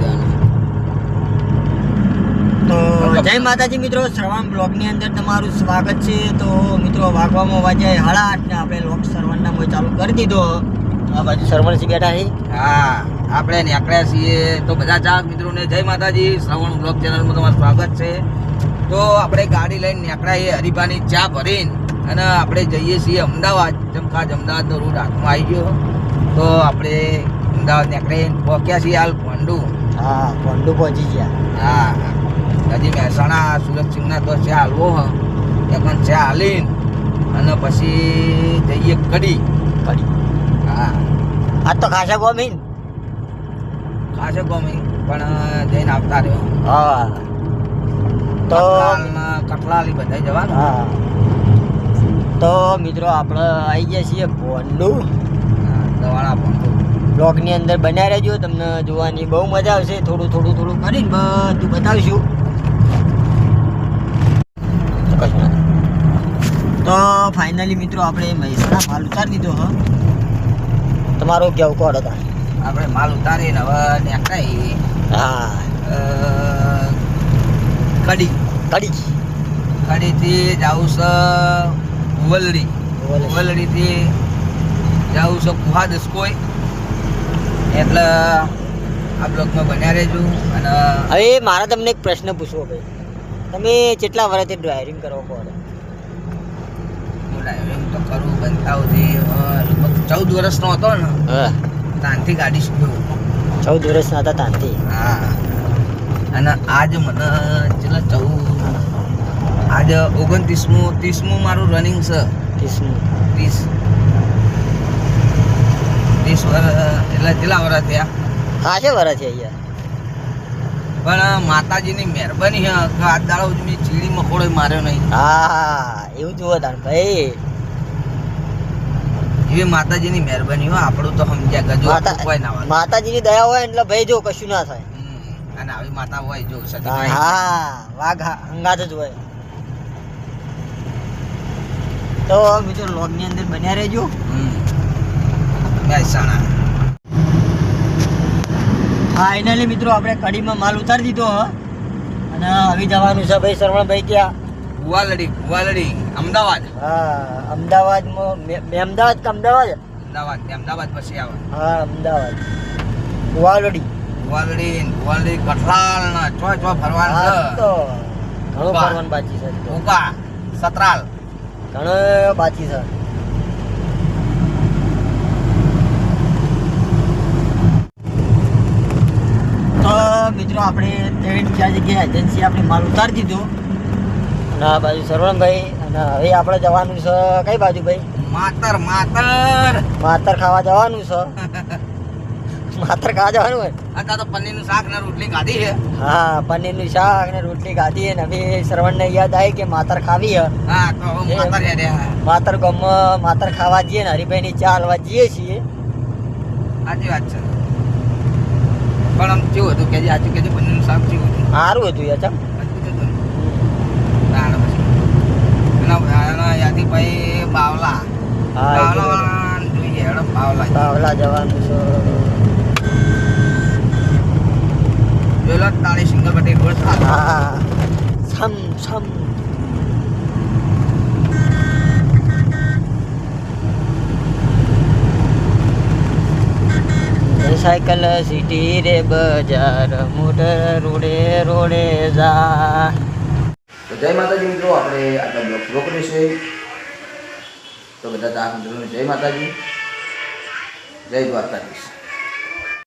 દેવાનું તો જય માતાજી મિત્રો શ્રવણ બ્લોગની અંદર તમારું સ્વાગત છે. તો મિત્રો વાગવામાં વાગ્યા હાડા આઠ ને આપણે લોક શ્રવણના મોય ચાલુ કરી દીધો. આ બાજુ શ્રવણસિંહ બેઠા છે. હા આપણે નીકળ્યા છીએ. તો બધા ચાહક મિત્રોને જય માતાજી. શ્રવણ બ્લોગ ચેનલમાં તમારું સ્વાગત છે. તો આપણે ગાડી લઈને નીકળ્યા છીએ હરીફાની ચા ભરીને. અને આપણે જઈએ છીએ અમદાવાદ. આજ અમદાવાદનો રૂટ હાથમાં આવી ગયો. તો આપણે અમદાવાદ નીકળીને પહોંચ્યા છીએ હાલ પોંડુ હા પોંડુ પહોંચી ગયા. હા હજી મહેસાણા સુરત સિંહના તો ચા હાલવો હ. પણ ચા હાલીને. અને પછી જઈએ કડી. કડી. હા. આ તો ખાસા ગોમીન. ખાસે ગોમીન પણ જઈને આવતા રહ્યો. હા. તો કઠલાલી બધા જવાનું? હા. તો મિત્રો આપણે આવી ગયા છીએ પોંડુ. દવાળા પણ બ્લોગની અંદર બન્યા રહેજો. તમને જોવાની બહુ મજા આવશે. થોડું થોડું થોડું કરીને બધું બતાવીશું. તો ફાઇનલી મિત્રો આપણે મહેસાણા માલ ઉતારી દીધો હ. તમારો કેવું કોડ હતા? આપણે માલ ઉતારીને હવે નેકાઈ. હા. કડી. કડી. કડીથી જાઉં છે વલડી વલડીથી જાઉં છે કુહાદસ દસકોઈ એટલે આ બ્લોગમાં બન્યા રહેજો અને હવે મારે તમને એક પ્રશ્ન પૂછવો ભાઈ તમે કેટલા વર્ષથી ડ્રાઇવિંગ કરો છો ડ્રાઇવિંગ તો કરું બનતા સુધી લગભગ ચૌદ વર્ષનો હતો ને. હા. ત્યાંથી ગાડી શીખ્યો. ચૌદ વર્ષના હતા તાનથી? હા. અને આજ મને છેલ્લા ચૌદ આજ ઓગણત્રીસમું ત્રીસમું મારું રનિંગ છે. ત્રીસમું. ત્રીસ. ત્રીસ વર્ષ એટલે કેટલા વર્ષ થયા? ખાસે વર્ષ છે અહીંયા પણ માતાજીની મહેરબાની છે કે આજ દાડો જ મેં ચીડી મકોડો માર્યો નહીં. હા એવું જુઓ તાર ભાઈ. એવી માતાજીની મહેરબાની હોય આપણું તો સમજ્યા ગજો કોઈ ના હોય માતાજીની દયા હોય એટલે ભાઈ જો કશું ના થાય. અને આવી માતા હોય જો હા હા, વાઘ હા, અંગાત જ હોય. તો મિત્રો લોગની અંદર બન્યા રહેજો. હમ. મહેસાણા ફાઇનલી મિત્રો આપણે કડીમાં માલ ઉતારી દીધો અને હવે જવાનું છે ભાઈ શરવણભાઈ ક્યાં? ગુવાલડી ગુવાલડી અમદાવાદ. હા અમદાવાદમાં અમદાવાદ કે અમદાવાદ? અમદાવાદ અમદાવાદ પછી આવે. હા અમદાવાદ. ગુવાલડી ગુવાલડી ગુવાલડી કઠલાલ ના છો છો ફરવાનું છે. તો ઘણું. ફરવાનું બાકી છે. હજી સતરાલ. ઘણો બાકી છે તો મિત્રો આપણે ત્રણ ચાર જગ્યાએ એજન્સી આપણે માલ ઉતારી દીધો. અને આ બાજુ સરવણભાઈ અને હવે આપણે જવાનું છે કઈ બાજુ ભાઈ? માતર માતર. માતર ખાવા જવાનું છે. માતર ખાવા જવાનું હોય? અત્યારે તો પનીરનું શાક ને રોટલી ખાધી છે. હા પનીરનું શાક ને રોટલી ખાધી અને હવે શ્રવણને યાદ આવી કે માતર ખાવી હે તો માતર ગમ માતર ખાવા જઈએ ને હરિભાઈની ચા હલવા જઈએ છીએ. સાચી વાત છે. પણ આમ કેવું હતું કે આજુ કે પનીરનું શાક કેવું હતું? સારું હતું યાર હતું. પછી. એના એના યાદી ભાઈ બાવલા. બાવલા જોઈએ હેડો બાવલા બાવલા જવાનું છે. તાળી સિંગલ પટ્ટી રોડ હા સમ સમ સાયકલ સિટી રે બજાર, મોટર રોડે રોડે જા. તો જય માતાજી મિત્રો, આપણે આટલા બ્લોક રોકડે છે તો બધા જય માતાજી. જય દ્વારકાધીશ.